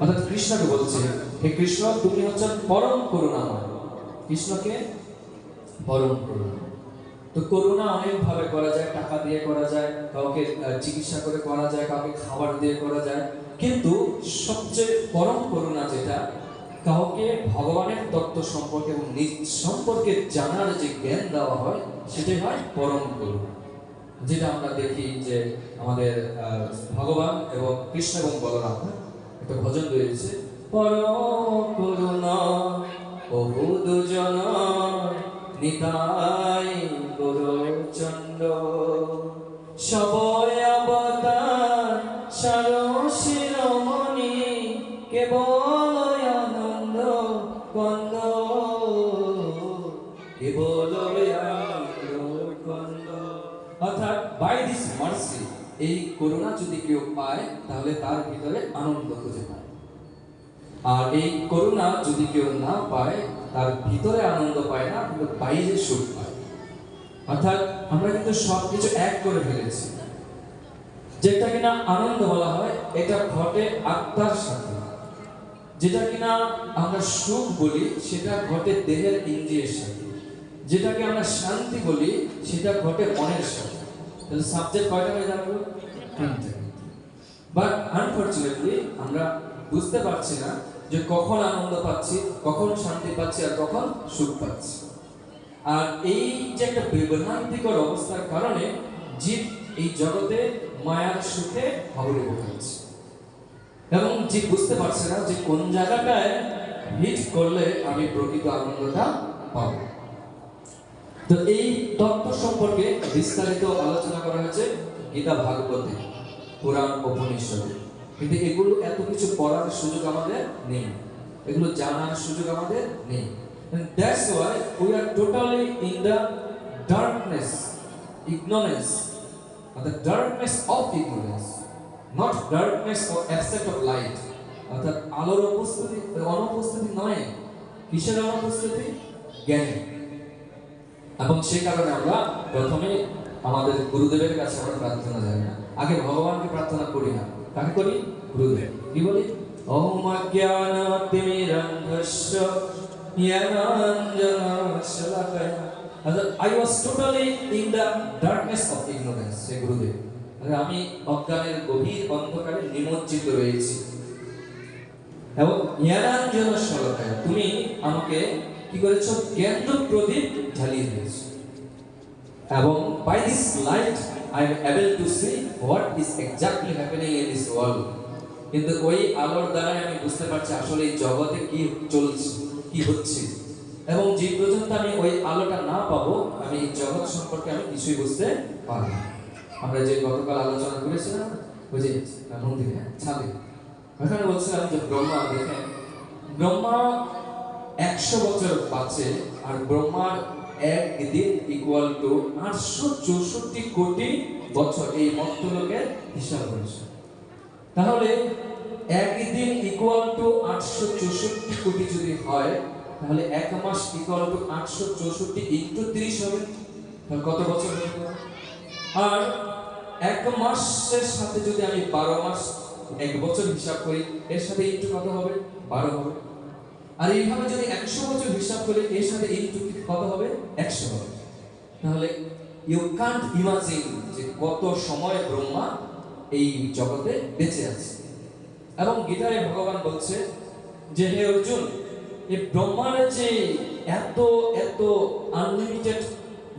অর্থাৎ কৃষ্ণকে বলছে, হে কৃষ্ণ, তুমি হচ্ছেন পরম করুণাময়। কৃষ্ণকে পরম করুণা। তো করুণা অনেক ভাবে করা যায়, টাকা দিয়ে করা যায়, কাউকে চিকিৎসা করে করা যায়, কাউকে খাবার দিয়ে করা যায়। কিন্তু সবচেয়ে পরম করুণা যেটা, কাউকে ভগবানের তত্ত্ব সম্পর্কে এবং সম্পর্কে জানার যে জ্ঞান দেওয়া হয়, সেটাই হয় পরম করুণা। যেটা আমরা দেখি যে আমাদের ভগবান এবং কৃষ্ণ এবং বলরাম একটা ভজন রয়েছে। করুণা বহু দুজন নিতাই আর এই করুণা যদি কেউ না পায়, তার ভিতরে আনন্দ পায় না, কিন্তু বাইরে সুখ পায়। অর্থাৎ আমরা কিন্তু সবকিছু এক করে ফেলেছি। যেটা কিনা আনন্দ বলা হয়, এটা ঘটে আত্মার সাথে। যেটা কিনা আমরা সুখ বলি, সেটা ঘটে দেহের ইন্দ্রিয়ের সাথে। যেটাকে আমরা শান্তি বলি, সেটা ঘটে মনের সাথে। তাহলে সাবজেক্ট কয়টা হয়ে তিনটে। বাট আনফরচুনেটলি আমরা বুঝতে পারছি না যে কখন আনন্দ পাচ্ছি, কখন শান্তি পাচ্ছি আর কখন সুখ পাচ্ছি। আর এই যে একটা বিভ্রান্তিকর অবস্থার কারণে জীব এই জগতে মায়ার সুখে হাবুড়ে বসেছে এবং জীব বুঝতে পারছে না যে কোন জায়গাটায় হিট করলে আমি প্রকৃত আনন্দটা পাবো। তো এই তত্ত্ব সম্পর্কে বিস্তারিত আলোচনা করা হয়েছে গীতা ভাগবতে, পুরাণ, উপনিষদে। কিন্তু এগুলো এত কিছু পড়ার সুযোগ আমাদের নেই। এগুলো জানার সুযোগ আমাদের নেই। Why we are totally in the darkness, ignorance or the darkness of ignorance, not darkness or absence of light, অর্থাৎ আলোর উপস্থিতি অনুপস্থিতি নয়, কিসের অনুপস্থিতি? জ্ঞানের এবং সেই কারণে আমরা প্রথমে আমাদের গুরুদেবের কাছে আমরা প্রার্থনা যাই না। আগে ভগবানকে প্রার্থনা করি না। কাকে করি গুরুদেব। কি বলি? ওম জ্ঞানাঞ্জনশলাকয়া I was totally in the darkness of ignorance সে গুরুদেব। আমি অজ্ঞানের গভীর অন্ধকারে নিমজ্জিত রয়েছি। এবং জ্ঞানাঞ্জন সরকার তুমি আমাকে কি করেছ? জ্ঞান প্রদীপ জ্বালিয়ে দিয়েছ। এবং by this light I am able to see what is exactly happening in this world কিন্তু ওই আলোর দ্বারাই আমি বুঝতে পারছি আসলে এই জগতে কি চলছে, কি হচ্ছে। এবং যে পর্যন্ত আমি ওই আলোটা না পাবো, আমি এই জগৎ সম্পর্কে আমি কিছুই বুঝতে পারব। আমরা যে গতকাল আলোচনা করেছিলাম, ওই যে মন্দিরে, ছাদে। ওখানে বলছিলাম যে ব্রহ্মা, দেখেন, ব্রহ্মা একশো বছর বাঁচে আর ব্রহ্মার এক দিন ইকুয়াল টু আটশো চৌষট্টি কোটি বছর এই মর্তলোকের হিসাব করেছে তাহলে এক দিন ইকুয়াল টু আটশো চৌষট্টি কোটি যদি হয়, তাহলে এক মাস ইকুয়াল টু আটশো চৌষট্টি ইন্টু তিরিশ হবে। তাহলে কত বছর আর এক মাসের সাথে যদি আমি বারো মাস এক বছর হিসাব করি, এর সাথে ইন্টু কত হবে? বারো হবে। আর এইভাবে যদি একশো বছর হিসাব করি, এর সাথে ইন্টু কত হবে? একশো হবে। তাহলে ইউ কান্ট ইমাজিন যে কত সময় ব্রহ্মা এই জগতে বেঁচে আছে। এবং গীতায় ভগবান বলছে যে, হে অর্জুন এই ব্রহ্মার যে এত এত আনলিমিটেড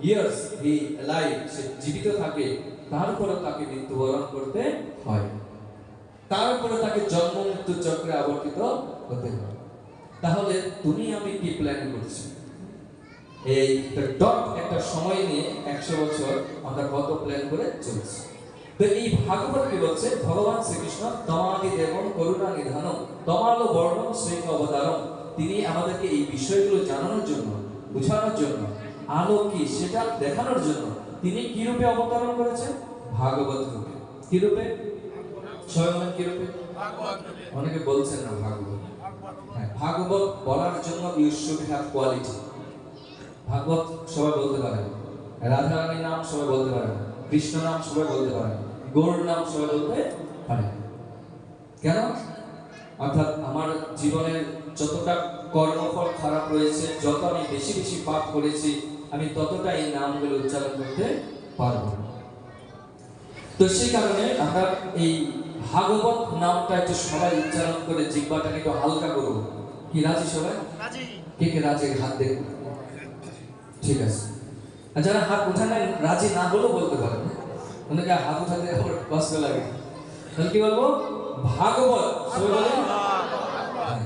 ইয়ার্স হি লাইফ সে জীবিত থাকে তারপরে তাকে মৃত্যুবরণ করতে হয়। তারপরে তাকে জন্ম মৃত্যু চক্রে আবর্তিত হতে হয়। তাহলে তুমি আমি কি প্ল্যান করছি? এই ডট একটা সময় নিয়ে একশো বছর আমরা কত প্ল্যান করে চলছি। তো এই ভাগবত কি বলছে? ভগবান শ্রীকৃষ্ণ দেবম করুণা তমালো শ্রী তিনি আমাদেরকে এই বিষয়গুলো জানানোর জন্য জন্য আলো কি সেটা দেখানোর জন্য তিনি অবতরণ করেছেন? ভাগবত রূপে। স্বয়ং অনেকে বলছেন না ভাগবত। হ্যাঁ ভাগবত বলার জন্য you should have quality Bhagavat সবাই বলতে পারে। রাধা রানীর নাম সবাই বলতে পারে। কৃষ্ণ নাম সবাই বলতে পারে। গৌর নাম সবাই বলতে পারে। কেন? অর্থাৎ আমার জীবনের যতটা কর্মফল খারাপ রয়েছে যত আমি বেশি বেশি পাপ করেছি আমি ততটা এই নামগুলো উচ্চারণ করতে পারব। তো সেই কারণে আমরা এই ভাগবত নামটা একটু সবাই উচ্চারণ করে জিব্বাটাকে একটু হালকা করব। কি রাজি সবাই? কে কে রাজি? হাত দেখব ঠিক আছে। আর যারা হাত উঠানে রাজি না হলেও বলতে পারেন অনেকে হাত উঠাতে আমার কষ্ট লাগে। তাহলে কি বলব? ভাগবত হ্যাঁ।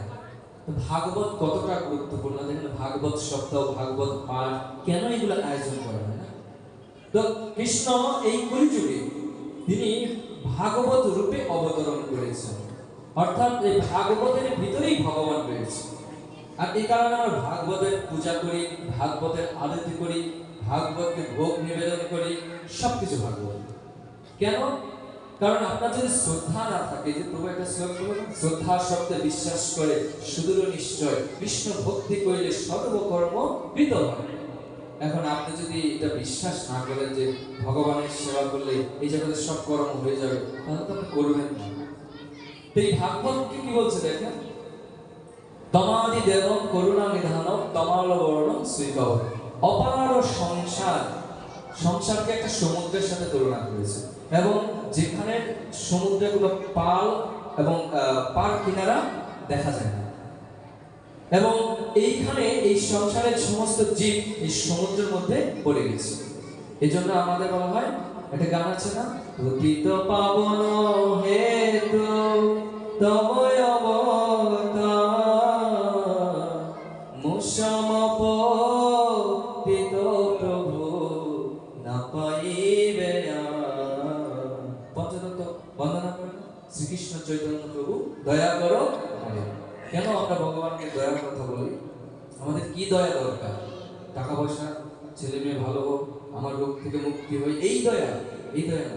ভাগবত কতটা গুরুত্বপূর্ণ দেখেন ভাগবত সপ্তাহ ভাগবত পাঠ কেন এগুলো আয়োজন করা হয় না? তো কৃষ্ণ এই কলিযুগে তিনি ভাগবত রূপে অবতরণ করেছেন। অর্থাৎ এই ভাগবতের ভিতরেই ভগবান রয়েছে। আর এই কারণে আমরা ভাগবতের পূজা করি, ভাগবতের আরতি করি, ভাগবতকে ভোগ নিবেদন করি, সবকিছু ভাগবত। কেন? কারণ আপনার যদি শ্রদ্ধা না থাকে, যে প্রভু একটা শ্রদ্ধা শব্দে বিশ্বাস করে, সুদূর নিশ্চয় কৃষ্ণ ভক্তি করিলে সর্বকর্ম কৃত হয় এখন আপনি যদি এটা বিশ্বাস না করেন যে ভগবানের সেবা করলে এই জগতের সব কর্ম হয়ে যাবে, তাহলে তো আপনি করবেন না। তো এই ভাগবত কি বলছে দেখেন? তমাদি দেবম করুণা নিধানম, তমাল বর্ণম শ্রীকব অপার সংসার, সংসারকে একটা সমুদ্রের সাথে তুলনা করেছে। এবং যেখানে সমুদ্রগুলো পাল এবং পার কিনারা দেখা যায় না। এবং এইখানে এই সংসারের সমস্ত জীব এই সমুদ্রের মধ্যে পড়ে গেছে। এই জন্য আমাদের বলা হয়, একটা গান আছে না? পতিত পাবন দয়া করো। কেন আমরা ভগবানকে দয়ার কথা বলি? আমাদের কি দয়া দরকার? টাকা পয়সা ছেলে মেয়ে ভালো হোক, আমার রোগ থেকে মুক্তি হই এই দয়া এই দয়া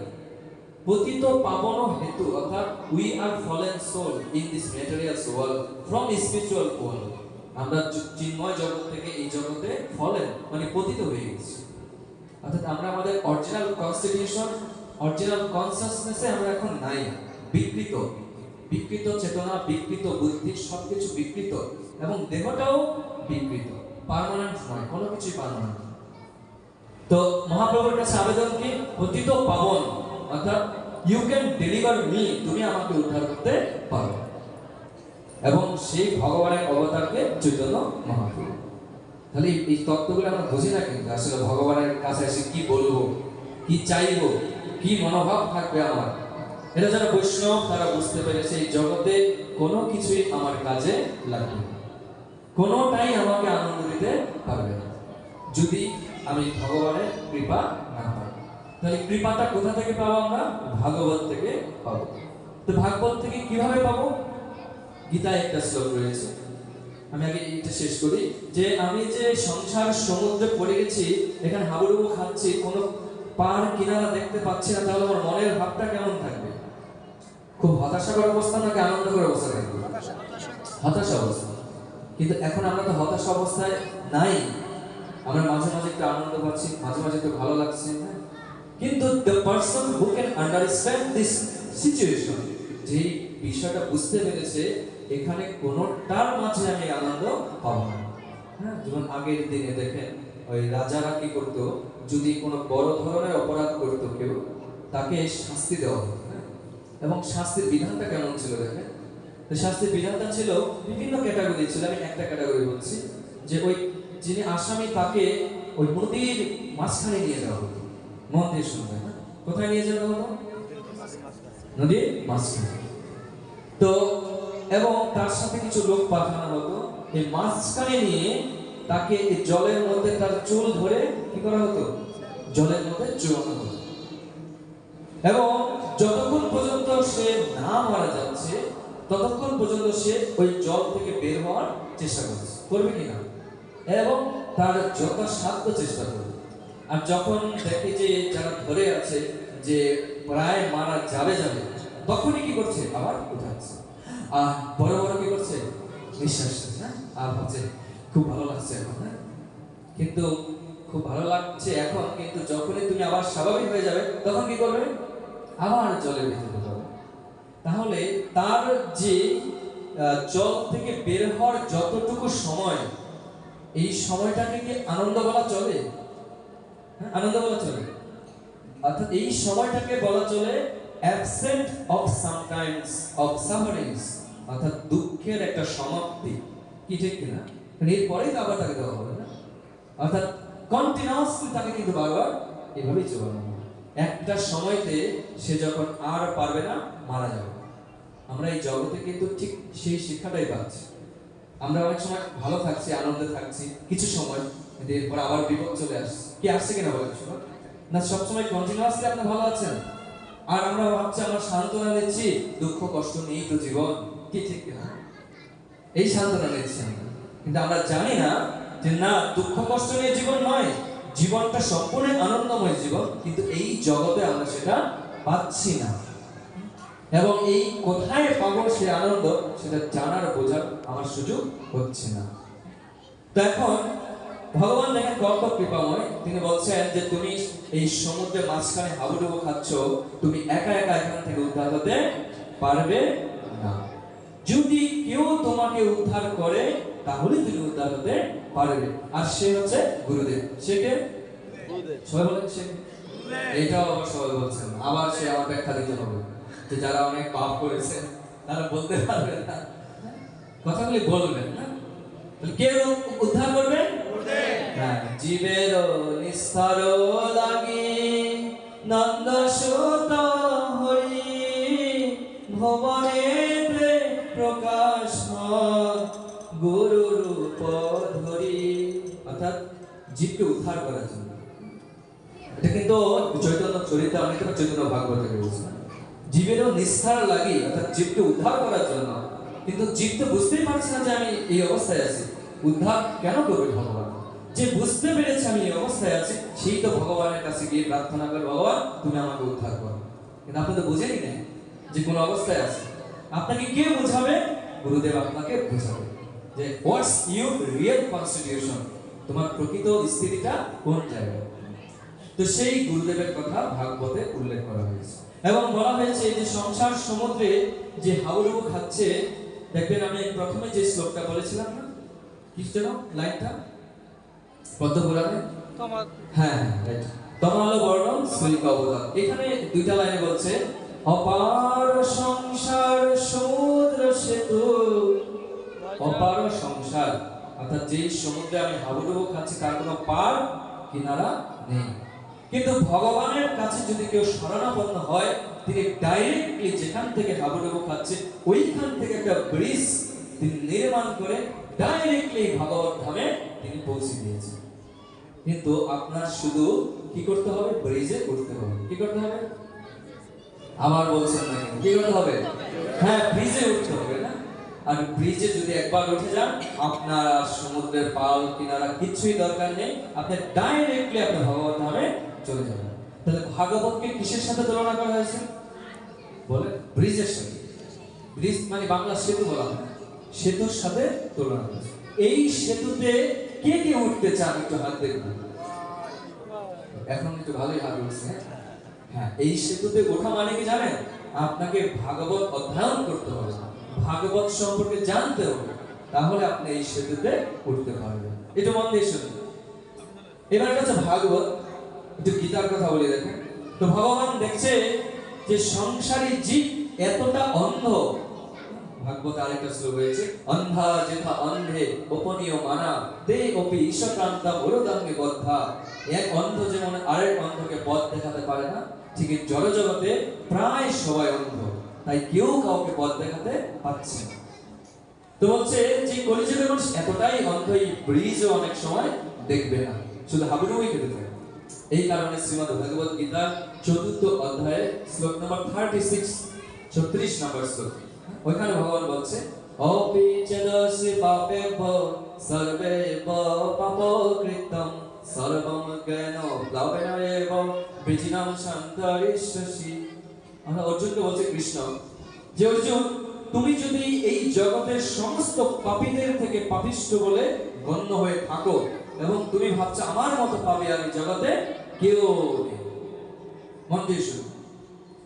পতিত পাবন হেতু, অর্থাৎ we are fallen soul in this material world from spiritual world আমরা চিন্ময় জগৎ থেকে এই জগতে ফলেন মানে পতিত হয়ে গেছি। অর্থাৎ আমরা আমাদের অরিজিনাল কনস্টিটিউশন অরিজিনাল কনসাসনেসে আমরা এখন নাই, বিকৃত। বিকৃত চেতনা, বিকৃত বুদ্ধি, সবকিছু বিকৃত এবং দেহটাও বিকৃত। পার্মানেন্ট নয়, কোনো কিছুই পার্মানেন্ট তো মহাপ্রভুর কাছে আবেদন কি? পতিত পাবন অর্থাৎ ইউ ক্যান ডেলিভার মি তুমি আমাকে উদ্ধার করতে পারো। এবং সেই ভগবানের অবতারকে চৈতন্য মহাপ্রভু। তাহলে এই তত্ত্বগুলো আমরা বুঝি না কিন্তু, আসলে ভগবানের কাছে এসে কি বলব, কি চাইব, কি মনোভাব থাকবে আমার? এটা যারা বৈষ্ণব তারা বুঝতে পেরেছে এই জগতে কোনো কিছুই আমার কাজে লাগবে। কোনোটাই আমাকে আনন্দ দিতে পারবে না। যদি আমি ভগবানের কৃপা না পাই, তাহলে কৃপাটা কোথা থেকে পাবো আমরা? ভাগবত থেকে পাবো। তো ভাগবত থেকে কীভাবে পাবো? গীতায় একটা শ্লোক রয়েছে। আমি আগে এটা শেষ করি, যে আমি যে সংসার সমুদ্রে পড়ে গেছি, এখানে হাবুডুবু খাচ্ছি, কোনো পার কিনারা দেখতে পাচ্ছি না, তাহলে আমার মনের ভাবটা কেমন থাকবে? খুব হতাশা হতাশাকর অবস্থা নাকি আনন্দকর অবস্থা থাকবে হতাশা অবস্থা। কিন্তু এখন আমরা তো হতাশা অবস্থায় নাই। আমরা মাঝে মাঝে একটু আনন্দ পাচ্ছি, মাঝে মাঝে একটু ভালো লাগছে হ্যাঁ? কিন্তু the person who can understand this situation যে বিষয়টা বুঝতে পেরেছে, এখানে কোনোটার মাঝে আমি আনন্দ পাবো না। হ্যাঁ যেমন আগের দিনে দেখেন, ওই রাজারা কি করতো? যদি কোনো বড় ধরনের অপরাধ করতো কেউ, তাকে শাস্তি দেওয়া হতো? এবং শাস্তির বিধানটা কেমন ছিল দেখেন? তো শাস্তির বিধানটা ছিল বিভিন্ন ক্যাটাগরি ছিল, আমি একটা ক্যাটাগরি বলছি, যে ওই যিনি আসামি তাকে ওই নদীর মাঝখানে নিয়ে যাওয়া হতো। মন দিয়ে শুনবে হ্যাঁ? কোথায় নিয়ে যাওয়া হতো? নদীর মাঝখানে। তো এবং তার সাথে কিছু লোক পাঠানো হতো, এই মাঝখানে নিয়ে তাকে জলের মধ্যে তার চুল ধরে কি করা হতো? জলের মধ্যে চুয়ানো হতো। এবং যতক্ষণ পর্যন্ত সে না মারা যাচ্ছে, ততক্ষণ পর্যন্ত সে ওই জল থেকে বের হওয়ার চেষ্টা করছে। করবে কিনা? এবং তার যথাসাধ্য চেষ্টা করবে। আর যখন দেখে যে যারা ধরে আছে যে প্রায় মারা যাবে যাবে, তখনই কি করছে? আবার উঠাচ্ছে। আর বড় বড় কি করছে? হ্যাঁ আর হচ্ছে খুব ভালো লাগছে এখন হ্যাঁ কিন্তু খুব ভালো লাগছে এখন, কিন্তু যখনই তুমি আবার স্বাভাবিক হয়ে যাবে, তখন কি করবে? আবার জলের ভিতরে যাবে। তাহলে তার যে জল থেকে বের হওয়ার যতটুকু সময় এই সময়টাকে কি আনন্দ বলা চলে? হ্যাঁ, আনন্দ বলা চলে। অর্থাৎ এই সময়টাকে বলা চলে absent of sometimes of sufferings অর্থাৎ দুঃখের একটা সমাপ্তি। কি ঠিক কিনা? এরপরেই আবার তাকে দেওয়া হবে না। অর্থাৎ কন্টিনিউয়াসলি তাকে কিন্তু বারবার এভাবেই চলানো একটা সময়তে সে যখন আর পারবে না, মারা যাবে। আমরা এই জগতে কিন্তু ঠিক সেই শিক্ষাটাই পাচ্ছি। আমরা অনেক সময় ভালো থাকছি, আনন্দে থাকছি, কিছু সময় এরপর আবার বিপদ চলে আসছে। কি আসছে কিনা বলেন শোনো না, সবসময় কন্টিনিউয়াসলি আপনি ভালো আছেন। আর আমরা ভাবছি, আমরা সান্ত্বনা নিচ্ছি দুঃখ, কষ্ট নেই তো জীবন। কি ঠিক কিনা? এই সান্ত্বনা নিচ্ছি আমরা। কিন্তু আমরা জানি না যে না, দুঃখ, কষ্ট নিয়ে জীবন নয়। জীবনটা সম্পূর্ণ আনন্দময় জীবন, কিন্তু এই জগতে আমরা সেটা পাচ্ছি না। এবং এই কোথায় পাবো সে আনন্দ, সেটা জানার বোঝার আমার সুযোগ হচ্ছে না। এখন ভগবান দেখেন কত কৃপাময়। তিনি বলছেন যে, তুমি এই সমুদ্রের মাঝখানে হাবুডুবু খাচ্ছ, তুমি একা একা এখান থেকে উদ্ধার হতে পারবে না। যদি কেউ তোমাকে উদ্ধার করে তাহলে তুমি উদ্ধার হতে পারবে আর সে হচ্ছে গুরুদেব। সে কে? সবাই বলেন সে। এটাও আবার সবাই বলছেন। আবার সে আমার ব্যাখ্যা দিতে হবে। যে যারা অনেক পাপ করেছে তারা বলতে পারবে না। কথাগুলি বলবেন না? কে উদ্ধার করবেন হ্যাঁ, জীবের নিস্তার লাগি নন্দ সুত হরি ভবনে প্রকাশ হয়। গুরু রূপ ধরি। অর্থাৎ জীবকে উদ্ধার করার জন্য। এটা কিন্তু চৈতন্য চরিত্র চৈতন্য বলছি জীবেরও লাগি অর্থাৎ জীবকে উদ্ধার করার জন্য। কিন্তু জীব তো বুঝতেই পারছে না যে আমি এই অবস্থায় আছি। উদ্ধার কেন করবে ভগবান? যে বুঝতে পেরেছে আমি এই অবস্থায় আছি, সেই তো ভগবানের কাছে গিয়ে প্রার্থনা করে ভগবান, তুমি আমাকে উদ্ধার করো। কিন্তু আপনি তো বুঝেনি না যে কোন অবস্থায় আছে আপনাকে কে বোঝাবে? গুরুদেব আপনাকে বোঝাবে। যে হোয়াটস ইউর রিয়েল কনস্টিটিউশন তোমার প্রকৃত স্থিতিটা কোন জায়গায়? তো সেই গুরুদেবের কথা ভাগবতে উল্লেখ করা হয়েছে। এবং বলা হয়েছে যে সংসার সমুদ্রে যে হাউডুবু খাচ্ছে দেখবেন আমি প্রথমে যে শ্লোকটা বলেছিলাম না কি যেন লাইনটা? পদ্ম পুরাণে হ্যাঁ হ্যাঁ রাইট তমাল বর্ণম শ্রীক অবদান এখানে দুইটা লাইনে বলছে অপার সংসার সমুদ্র সেতু অপার সংসার। অর্থাৎ যে সমুদ্রে আমি হাবুডুবু খাচ্ছি, তার কোনো পার, কিনারা নেই। কিন্তু ভগবানের কাছে যদি কেউ শরণাপন্ন হয়, তিনি ডাইরেক্টলি যেখান থেকে হাবুডুবু খাচ্ছে, ওইখান থেকে একটা ব্রিজ তিনি নির্মাণ করে ডাইরেক্টলি ভগবত ধামে তিনি পৌঁছে দিয়েছেন। কিন্তু আপনার শুধু কি করতে হবে? ব্রিজে উঠতে হবে। কি করতে হবে? আবার বলছেন না কি করতে হবে? হ্যাঁ ব্রিজে উঠতে হবে। আর ব্রিজে যদি একবার উঠে যান, আপনার সমুদ্রের পাল, কিনারা কিছুই দরকার নেই। আপনি ডাইরেক্টলি আপনি ভগবত ধামে চলে যাবেন। তাহলে ভাগবতকে কিসের সাথে তুলনা করা হয়েছে? বলে ব্রিজের সাথে। ব্রিজ মানে বাংলা সেতু বলা হয়। সেতুর সাথে তুলনা করেছে এই সেতুতে কে কে উঠতে চান একটু হাত দেখবেন এখন একটু ভালোই হাত উঠছে হ্যাঁ? হ্যাঁ এই সেতুতে ওঠা মানে কি জানেন? আপনাকে ভাগবত অধ্যয়ন করতে হবে। ভাগবত সম্পর্কে জানতে হবে তাহলে আপনি এই সেতুতে উঠতে পারবেন। এটা মন দিয়ে শুনুন। এবার কাছে ভাগবত, একটু গীতার কথা বলে দেখেন তো ভগবান দেখছে যে সংসারী জীব এতটা অন্ধ। ভাগবত আরেকটা শ্লোক হয়েছে অন্ধা যেথা অন্ধে উপনীয় মানা তে অপি ঈশ্বরান্তা বরদাঙ্গে বদ্ধা। এক অন্ধ যেমন আরেক অন্ধকে পথ দেখাতে পারে না, ঠিক এই জড় জগতে প্রায় সবাই অন্ধ। তাই কেউ কাউকে পথ দেখাতে পারছে না। তো বলছে যে মানুষ এতটাই অনেক সময় দেখবে না। শুধু হাবুডুবুই খেতে থাকে এই কারণে শ্রীমদ ভগবত গীতা চতুর্থ অধ্যায়ে শ্লোক নম্বর থার্টি সিক্স ছত্রিশ নম্বর শ্লোক। ওইখানে ভগবান বলছে অপি পাপে সর্বে পাপ কৃতম সর্বম জ্ঞান প্লাবেন বিজিনাম শান্তরিষ্যসি আমরা অর্জুনকে বলছে কৃষ্ণ, যে অর্জুন, তুমি যদি এই জগতের সমস্ত পাপীদের থেকে পাপিষ্ট বলে গণ্য হয়ে থাকো, এবং তুমি ভাবছ আমার মতো পাপী আমি জগতে কেউ মন দিয়ে শুনো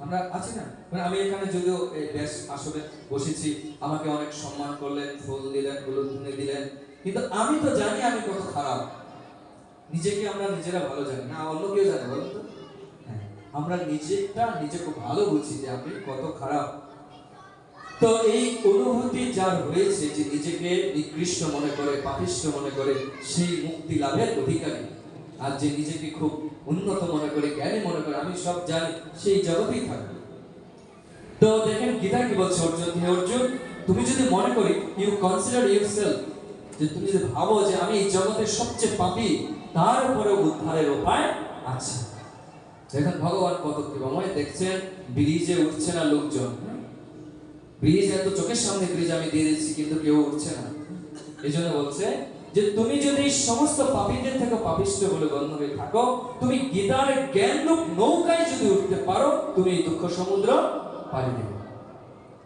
আমরা আছি না? মানে আমি এখানে যদিও এই বেশ আসলে বসেছি, আমাকে অনেক সম্মান করলেন, ফুল দিলেন, হলুদ ধুনে দিলেন, কিন্তু আমি তো জানি আমি কত খারাপ। নিজেকে আমরা নিজেরা ভালো জানি না, অন্য কেউ জানে, বলুন তো। আমরা নিজেটা নিজে খুব ভালো বুঝি যে আমি কত খারাপ। তো এই অনুভূতি যার হয়েছে যে নিজেকে নিকৃষ্ট মনে করে, পাপিষ্ট মনে করে, সেই মুক্তি লাভের অধিকারী। আর যে নিজেকে খুব উন্নত মনে করে, জ্ঞানী মনে করে, আমি সব জানি, সেই জগতেই থাকবে। তো দেখেন গীতা কি বলছে, অর্জুন, হে অর্জুন, তুমি যদি মনে করি ইউ কনসিডার ইউরসেলফ যে তুমি যদি ভাবো যে আমি এই জগতের সবচেয়ে পাপী তারপরে উদ্ধারের উপায় আছে। দেখেন, ভগবান কত কৃপাময়, দেখছেন, ব্রিজে উঠছে না লোকজন। ব্রিজ এত চোখের সামনে, ব্রিজ আমি দিয়ে দিচ্ছি, কিন্তু কেউ উঠছে না। এই জন্য বলছে যে, তুমি যদি সমস্ত পাপীদের থেকে পাপিষ্ট বলে গণ্য হয়ে থাকো, তুমি গীতার জ্ঞান রূপ নৌকায় যদি উঠতে পারো, তুমি এই দুঃখ সমুদ্র পাড়ি দেবে।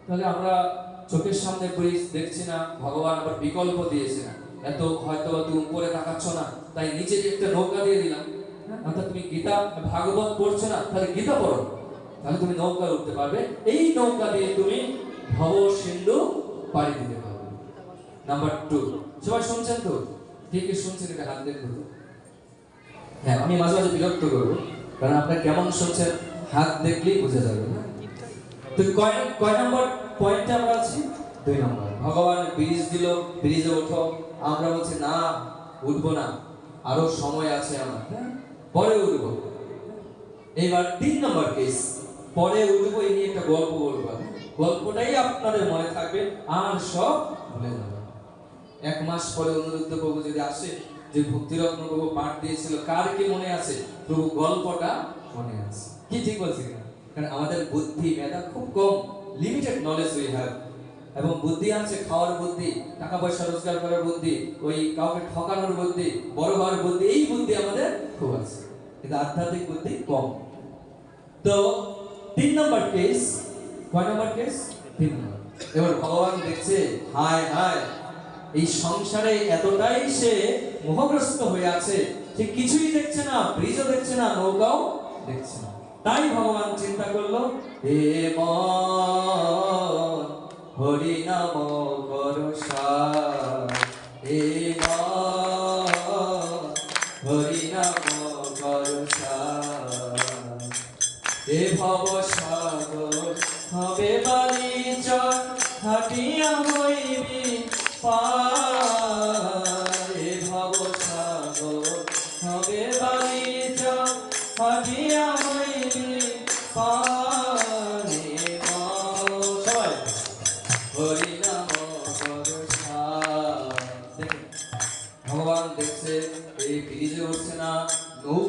তাহলে আমরা চোখের সামনে ব্রিজ দেখছি না, ভগবান আবার বিকল্প দিয়েছে না। এত হয়তো তুমি উপরে তাকাচ্ছ না, তাই নিচে একটা নৌকা দিয়ে দিলাম? অর্থাৎ তুমি গীতা ভাগবত পড়ছো না, তাহলে গীতা পড়ো। তাহলে তুমি নৌকা উঠতে পারবে। এই নৌকা দিয়ে তুমি ভব সিন্ধু পাড়ি দিতে পারবে। নাম্বার টু সবাই শুনছেন তো? কে কে শুনছেন এটা হাত দেখব হ্যাঁ আমি মাঝে মাঝে বিরক্ত করব, কারণ আপনারা কেমন শুনছেন হাত দেখলেই বোঝা যাবে, না? তো কয় কয় নম্বর পয়েন্টে আমরা আছি? দুই নম্বর। ভগবান ব্রিজ দিল ব্রিজে ওঠো। আমরা বলছি, না, উঠবো না। আরও সময় আছে আমার। হ্যাঁ? পরে উঠবো। এবার তিন নম্বর কেস পরে উঠবো, এই নিয়ে একটা গল্প বলব গল্পটাই আপনাদের মনে থাকবে, আর সব ভুলে যাবে এক মাস পরে অনুরুদ্ধ প্রভু যদি আসে, যে ভক্তিরত্ন প্রভু পাঠ দিয়েছিল, কার কি মনে আছে? প্রভু গল্পটা মনে আছে। কি ঠিক বলছি কারণ আমাদের বুদ্ধি, মেধা খুব কম লিমিটেড নলেজ উই হ্যাভ এবং বুদ্ধি আছে খাওয়ার বুদ্ধি টাকা পয়সা রোজগার করার বুদ্ধি, ওই কাউকে ঠকানোর বুদ্ধি, বড় হওয়ার বুদ্ধি, এই বুদ্ধি আমাদের খুব আছে। কিন্তু আধ্যাত্মিক বুদ্ধি কম। তো তিন নম্বর কেস কয় নম্বর কেস তিন নম্বর। এবার ভগবান দেখছে, হায় হায়, এই সংসারে এতটাই সে মোহগ্রস্ত হয়ে আছে, সে কিছুই দেখছে না, ব্রিজও দেখছে না, নৌকাও দেখছে না। তাই ভগবান চিন্তা করল, হে মন হরি নাম করসা হরি নাম করসা এ ভব